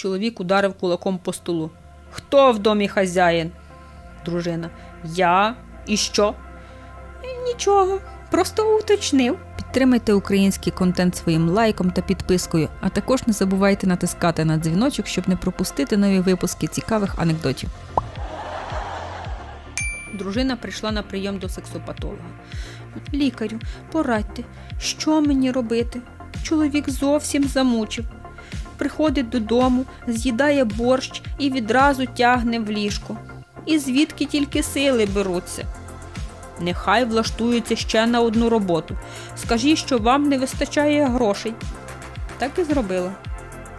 Чоловік ударив кулаком по столу. Хто в домі хазяїн? Дружина. Я. І що? Нічого, просто уточнив. Підтримайте український контент своїм лайком та підпискою, а також не забувайте натискати на дзвіночок, щоб не пропустити нові випуски цікавих анекдотів. Дружина прийшла на прийом до сексопатолога. Лікарю, порадьте, що мені робити? Чоловік зовсім замучив. Приходить додому, з'їдає борщ і відразу тягне в ліжко. І звідки тільки сили беруться? Нехай влаштується ще на одну роботу. Скажіть, що вам не вистачає грошей. Так і зробила.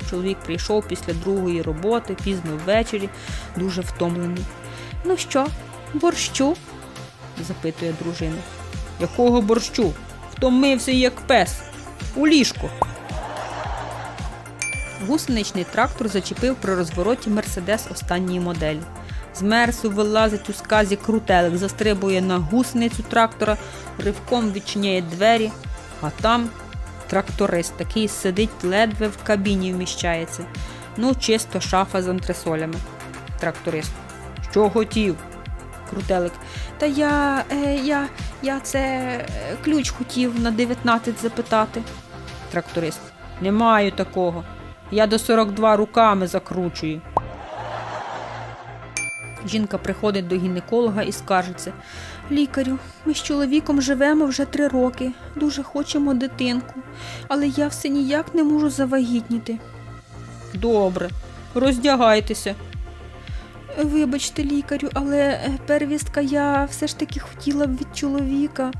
Чоловік прийшов після другої роботи, пізно ввечері, дуже втомлений. Ну що, борщу? запитує дружина. Якого борщу? Втомився як пес. У ліжко. Гусеничний трактор зачепив при розвороті Мерседес останньої моделі. З мерсу вилазить у сказі крутелик, застрибує на гусеницю трактора, ривком відчиняє двері, а там тракторист такий сидить ледве в кабіні вміщається. Ну, чисто шафа з антресолями. Тракторист. Що хотів? Крутелик. Та я, е, я, я це е, ключ хотів на 19 запитати. Тракторист. Не маю такого. Я до 42 руками закручую. Жінка приходить до гінеколога і скаржиться. Лікарю, ми з чоловіком живемо вже три роки, дуже хочемо дитинку, але я все ніяк не можу завагітніти. Добре, роздягайтеся. Вибачте, лікарю, але е, первістка я все ж таки хотіла б від чоловіка.